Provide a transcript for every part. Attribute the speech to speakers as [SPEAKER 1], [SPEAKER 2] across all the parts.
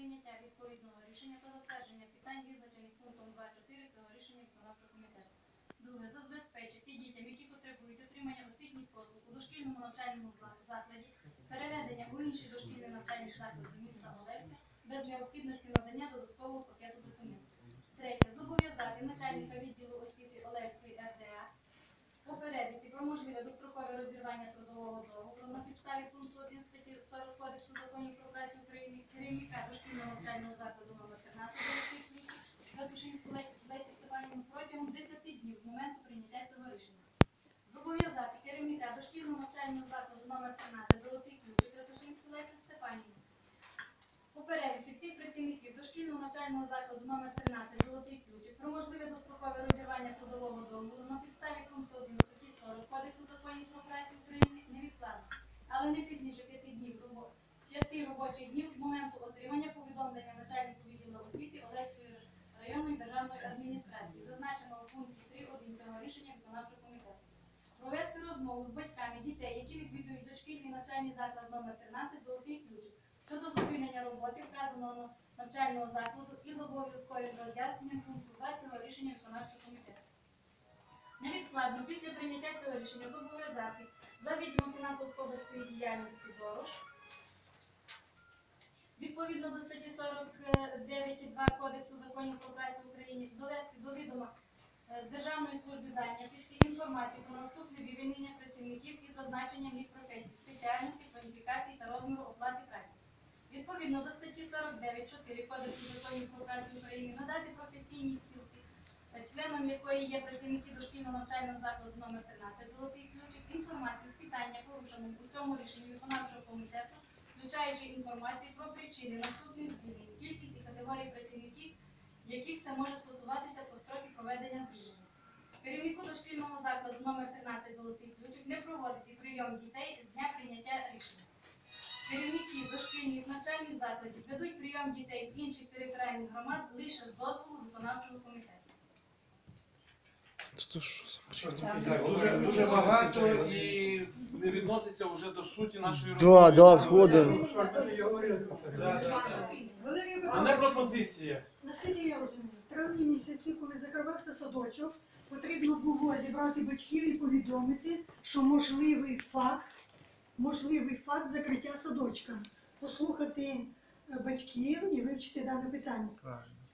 [SPEAKER 1] прийняття відповідного рішення та затвердження питань, визначених пунктом 2.4 цього рішення виконавчого комітету. Друге, забезпечити дітям, які потребують отримання освітніх послуг у дошкільному навчальному закладі, переведення у інші дошкільні навчальні заклади міста Олевська без необхідності надання додаткового пакету документів. Третє, зобов'язати начальника відділу освіти Олевської РДА попередити про можливе дострокове розірвання трудового договору на підставі пункту 1 статті 40 Кодексу законів про працю керівника дошкільного навчального закладу номер 13 Олексій Ключик Радушинську Лесі Степанівну протягом 10 днів з моменту прийняття цього рішення. Зобов'язати керівника дошкільного навчального закладу номер 13 Золотий Ключик Радушинську Лесю Степанівну попередити всіх працівників дошкільного навчального закладу номер 13 Золотий Ключик про можливе дострокове розірвання трудового договору на підставі пункту 1 статті 40 Кодексу законів про працю України невідкладно, але не пізніше 5 днів робо- п'яти робочих днів з моменту отримання повідомлення начальнику відділу освіти Олеської районної державної адміністрації, зазначеного в пункті 3.1 цього рішення виконавчого комітету. Провести розмову з батьками дітей, які відвідують дошкільний навчальний заклад номер 13 Золотий Ключик щодо зупинення роботи вказаного навчального закладу із обов'язковим роз'ясненням пункту 2 цього рішення виконавчого комітету. Невідкладно після прийняття цього рішення зобов'язати за відділом фінансово-господарської діяльності дорож відповідно до статті 49.2 Кодексу законів про працю Україні довести до відома е, Державної служби зайнятості інформацію про наступне вивільнення працівників із зазначенням їх професій, спеціальності, кваліфікацій та розміру оплати праці. Відповідно до статті 49.4 Кодексу законів про працю України надати професійній спілці, е, членом якої є працівники дошкільного навчального закладу номер 13 Золотий ключик, інформацію з питання порушеним у цьому рішенні виконавчого комітету, включаючи інформацію про причини наступних звільнень, кількість і категорії працівників, яких це може стосуватися про строки проведення звільнення. Керівнику дошкільного закладу номер 13 Золотий ключик не проводити прийом дітей з дня прийняття рішення. Керівники дошкільних навчальних закладів ведуть прийом дітей з інших територіальних громад лише з дозволу виконавчого комітету.
[SPEAKER 2] Дуже, дуже багато і не відноситься вже до суті нашої
[SPEAKER 3] Да, да, згоден.
[SPEAKER 2] А не
[SPEAKER 4] Петровна,
[SPEAKER 2] пропозиція.
[SPEAKER 4] наскільки я розумію, в травні місяці, коли закривався садочок, потрібно було зібрати батьків і повідомити, що можливий факт, можливий факт закриття садочка, послухати е, батьків і вивчити дане питання.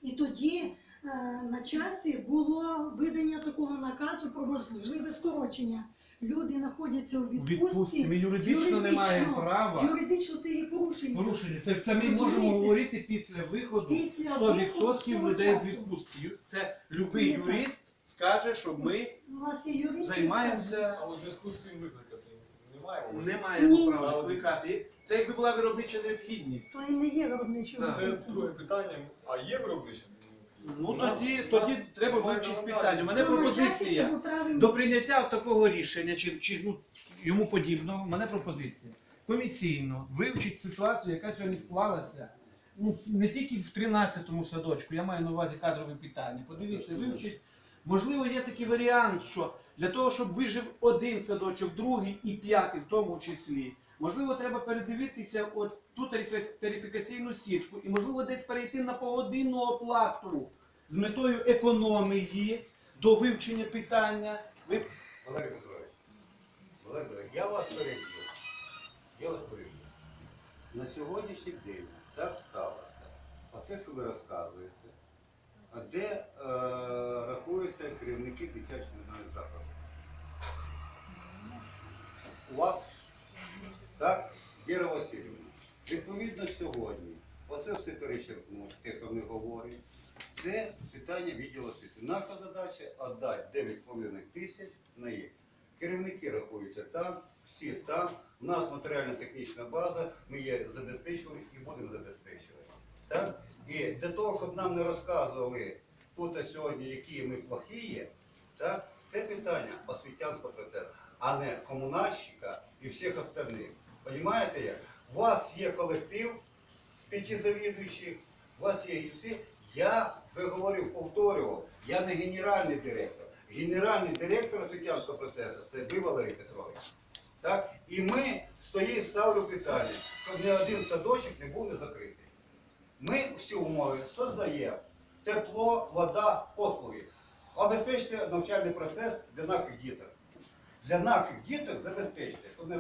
[SPEAKER 4] І тоді е, на часі було видання такого наказу про можливе скорочення. Люди знаходяться у відпустці.
[SPEAKER 2] відпустці ми юридично не маємо права.
[SPEAKER 4] Юридично це є порушення.
[SPEAKER 2] Порушення. Це, це ми можемо говорити після виходу
[SPEAKER 4] Після
[SPEAKER 2] 100%
[SPEAKER 4] виходу
[SPEAKER 2] людей з
[SPEAKER 4] часу.
[SPEAKER 2] відпустки. Це любий
[SPEAKER 4] не так.
[SPEAKER 2] юрист скаже, що ми
[SPEAKER 4] У нас є юристи.
[SPEAKER 2] займаємося,
[SPEAKER 5] А у зв'язку з цим викликати немає.
[SPEAKER 2] не маємо
[SPEAKER 4] Ні.
[SPEAKER 2] права викликати. Це якби була виробнича необхідність.
[SPEAKER 4] То і не є виробничого.
[SPEAKER 5] Це друге питання. А є виробниче?
[SPEAKER 2] Ну тоді, тоді треба вивчити питання. У мене
[SPEAKER 4] часі
[SPEAKER 2] пропозиція.
[SPEAKER 4] у.
[SPEAKER 2] До прийняття такого рішення чи, чи ну, йому подібного, в мене пропозиція. Комісійно вивчить ситуацію, яка сьогодні склалася. Ну, не тільки в 13-му садочку, я маю на увазі кадрові питання. Подивіться, вивчить. Можливо, є такий варіант, що для того, щоб вижив один садочок, другий і п'ятий в тому числі, можливо, треба передивитися от ту тарифі- тарифікаційну сітку і, можливо, десь перейти на погодинну оплату з метою економії до вивчення питання. Ви
[SPEAKER 6] Валерій Петрович, Валерій Петрович, я вас переб'ю. Я вас переб'ю. На сьогоднішній день так сталося. Оце, що ви розказуєте, а де е, рахуються керівники дитячих закладів? У вас, Віра Васильівна, відповідно сьогодні, оце все перечеркнути, те, що ми говоримо. Це питання відділу освіти. Наша задача віддати 9,5 тисяч на їх. Керівники рахуються там, всі там. У нас матеріально-технічна база, ми її забезпечували і будемо забезпечувати. Так? І для того, щоб нам не розказували тут сьогодні, які ми плохі є, так? це питання освітянського процесу, а не комунальщика і всіх остальних. Понимаєте? У вас є колектив з п'яти завідуючих, у вас є всі. Я вже говорив, повторював, я не генеральний директор. Генеральний директор освітянського процесу це ви, Валерій Петрович. Так? І ми стоїть, ставлю питання, щоб ні один садочок не був не закритий. Ми всі умови создає тепло, вода, послуги. Обезпечте навчальний процес для наших діток. Для наших діток забезпечте,